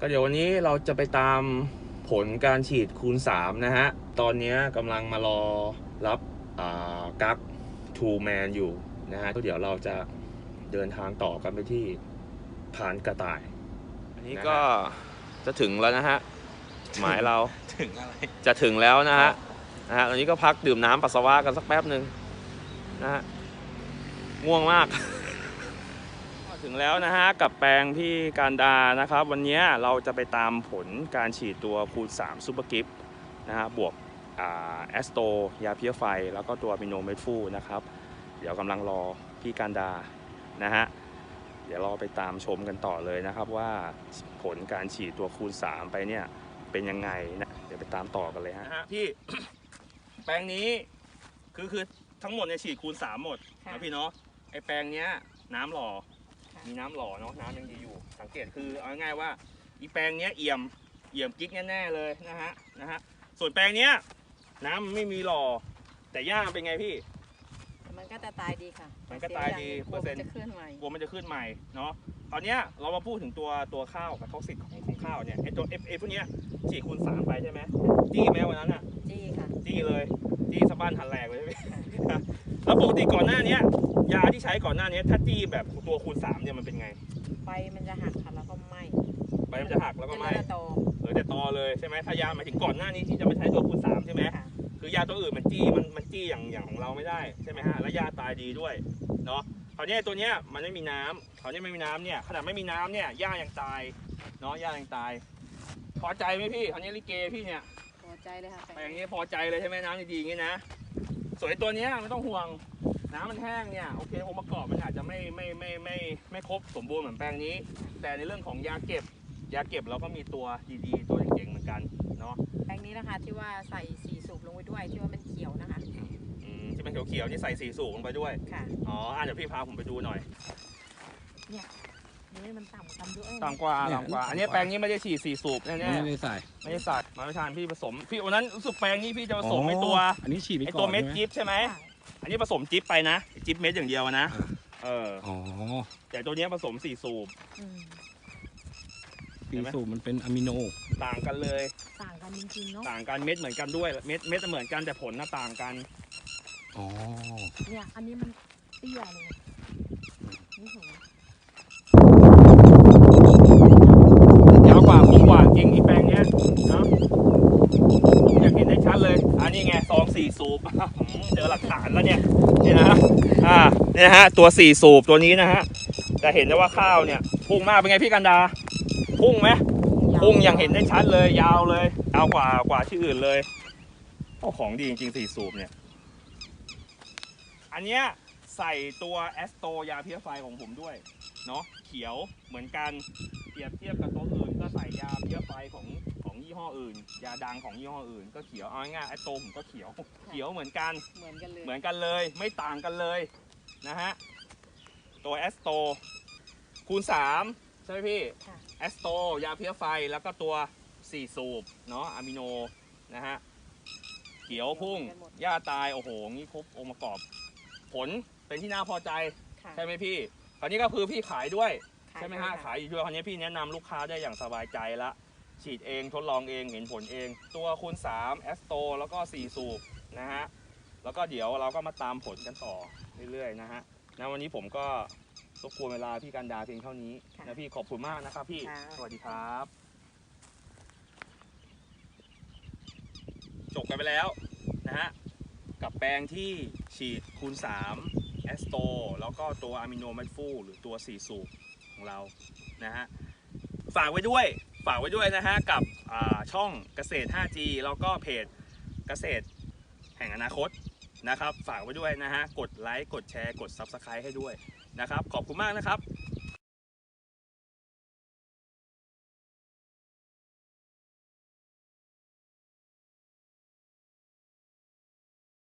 ก็เดี๋ยววันนี้เราจะไปตามผลการฉีดคูณ 3 นะฮะ ตอนนี้กำลังมารอรับอ่ากั๊กทูแมนอยู่นะฮะก็เดี๋ยวเราจะเดินทางต่อกันไปที่ผานกระต่าย อันนี้ก็จะถึงแล้วนะฮะ หมายเราถึงอะไร จะถึงแล้วนะฮะนะฮะตอนนี้ก็พักดื่มน้ำปัสสาวะกันสักแป๊บหนึ่งนะฮะง่วงมากก็ ถึงแล้วนะฮะกับแปลงพี่การดานะครับ วันนี้เราจะไปตามผลการฉีดตัวคูณ3ซูเปอร์กิฟนะฮะบวกแอสโตยาเพียไฟ แล้วก็ตัวมิโนเมทฟูนะครับ เดี๋ยวกำลังรอพี่การดานะฮะเดี๋ยวเราไปตามชมกันต่อเลยนะครับว่าผลการฉีดตัวคูณ 3 ไปเนี่ยเป็นยังไงนะเดี๋ยวไปตามต่อกันเลยฮะพี่แปลงนี้คือคือทั้งหมดเนี่ยฉีดคูณสามหมดค่ะนะพี่เนาะไอแปลงเนี้ยน้ำหล่อค่ะ มีน้ำหล่อเนาะน้ำยังดีอยู่ สังเกตคือเอาง่ายๆว่าอีแปลงเนี้ยเอี่ยมเอี่ยมกิ๊กแน่ๆเลยนะฮะนะฮะส่วนแปลงเนี้ยน้ำมันไม่มีหล่อ แต่หญ้าเป็นไงพี่ มันก็จะตายดีค่ะมันก็ตายดีกลัวเปอร์เซ็นต์มันจะเคลื่อนไหวกลัวมันจะขึ้นใหม่เนาะตอนเนี้ยเรามาพูดถึงตัวตัวข้าวกับท็อกซิกของของข้าวเนี่ยไอตัวเอฟเอพวกเนี้ยฉีดคูณสามไปใช่ไหมจี้ไหมวันนั้นอะ จี้ค่ะ จี้เลยจี้สะบั้นหันแหลกเลยพี่แล้วปกติก่อนหน้าเนี้ย ยาที่ใช้ก่อนหน้าเนี้ยถ้าจี้แบบตัวคูณสามเนี่ยมันเป็นไง ใบมันจะหักค่ะแล้วก็ไหม้ใบมันจะหักแล้วก็ไหมจะโตเหลือแต่ตอเลยใช่ไหมถ้ายาหมายถึงก่อนหน้านี้ที่จะไม่ใช้ตัวคูณสามใช่ไหมค่ะคือยาตัวอื่นมันจี้มันมันจี้อย่างอย่างของเราไม่ได้ใช่ไหมฮะแล้วยาตายดีด้วยเนาะคราวเนี้ยตัวเนี้ยมันไม่มีน้ำคราวเนี้ยไม่มีน้ำเนี่ยขนาดไม่มีน้ำเนี่ยหญ้ายังตายเนาะหญ้ายังตายพอใจไหมพี่คราวนี้ลิเกพี่เนี่ยพอใจเลยค่ะไปอย่างนี้พอใจเลยใช่ไหมน้ำดีๆอย่างนี้นะส่วนไอ้ตัวเนี้ยไม่ต้องห่วง น้ำมันแห้งเนี่ยโอเคองค์ประกอบมันอาจจะไม่ไม่ไม่ไม่ไม่ครบสมบูรณ์เหมือนแปลงนี้ แต่ในเรื่องของยาเก็บยาเก็บเราก็มีตัวดีๆ ตัวเจ๋งๆเหมือนกันเนาะแปลงนี้นะคะที่ว่าใส่สีสูบลงไปด้วยที่ว่ามันเขียวนะคะอืมที่เป็นเขียวๆนี่ใส่สีสูงลงไปด้วยค่ะอ๋ออะเดี๋ยวพี่พาผมไปดูหน่อยนี่มันต่ำกันด้วยต่ำกว่าเนี่ยต่ำกว่า อันนี้แปลงนี้ไม่ได้ฉีดสีสูบแน่ไม่ได้ใส่ๆไม่ได้สัตว์มาไม่ทานพี่ผสม พี่วันนั้นรู้สึกแปลงนี้พี่จะผสมไอ้ตัวอันนี้ฉีดไปไอ้ก่อนตัวเม็ดใช่ไหจิ๊บใช่ไหมค่ะ อันนี้ผสมจิ๊บไปนะจิ๊บเม็ดอย่างเดียวนะอ่าเอออ๋อแต่ตัวเนี้ยผสมสีสูบ อืมสีสูบมันเป็นอะมิโน ต่างกันเลย ต่างกันจริงๆเนาะต่างกันเม็ดเหมือนกันด้วยเม็ดเม็ดเหมือนกันแต่ผลน่ะต่างกัน อ๋อ เนี่ยอันนี้มันเตี้ยเลยนี่สูงยาวกว่าพุ่งกว่าจริงอีแปลงเนี้ยเนาะอยากเห็นได้ชัดเลย อันนี้ไงซอง สี่สูบเจอหลักฐานแล้วเนี่ยนี่นะอ่าเนี่ยนะฮะตัวสี่สูบตัวนี้นะฮะจะเห็นได้ว่าข้าวเนี่ยพุ่งมากเป็นไงพี่กันดา พุ่งไหมพุ่งอย่างเห็นได้ชัดเลย ยาวเลยยาวกว่ากว่าที่อื่นเลยโอ้ของดีจริงๆสี่สูบเนี่ย อันเนี้ยใส่ตัวแอสโตยาเพียไฟของผมด้วยเนาะเขียวเหมือนกันเปรียบเทียบกับตัวอื่นก็ใส่ยาเพียไฟของของ ยี่ห้ออื่น ยาดังของยี่ห้ออื่น ก็เขียวเอาง่ายๆแอสโตผมก็เขียว เขียวเหมือนกัน เหมือนกันเลยเหมือนกันเลย ไม่ต่างกันเลยนะฮะ ตัวแอสโตคูณ 3 ใช่ไหมพี่ค่ะแอสโตยาเพียไฟแล้วก็ตัว 4 สูบเนาะอะมิโนนะฮะ เขียวพุ่งหญ้าตาย โอ้โหงี้ครบองค์ประกอบ ผลเป็นที่น่าพอใจ ค่ะใช่ไหมพี่ คราวนี้ก็คือพี่ขายด้วย ขายใช่ไหมฮะด้วยค่ขายอยู่ด้วยคราวนี้พี่แนะนำลูกค้าได้อย่างสบายใจละ ฉีดเองทดลองเองเห็นผลเอง ตัวคูณ3แอสโตแล้วก็ 4 สูบนะฮะแล้วก็เดี๋ยวเราก็มาตามผลกันต่อเรื่อยๆนะฮะนะวันนี้ผมก็รบกวนเวลาพี่กันดาเพียงเท่านี้นะพี่ขอบคุณมากนะครับพี่ค่ะ สวัสดีครับจบกันไปแล้วนะฮะกับแปลงที่ฉีดคูณ3แอสโตแล้วก็ตัวอะมิโนแมทฟูหรือตัว 4 สูบของเรานะฮะฝากไว้ด้วยฝากไว้ด้วยนะฮะกับช่องเกษตร 5G แล้วก็เพจเกษตรแห่งอนาคตนะครับ ฝากไว้ด้วยนะฮะ กดไลค์ กดแชร์ กด Subscribe ให้ด้วยนะครับ ขอบคุณมากนะครับ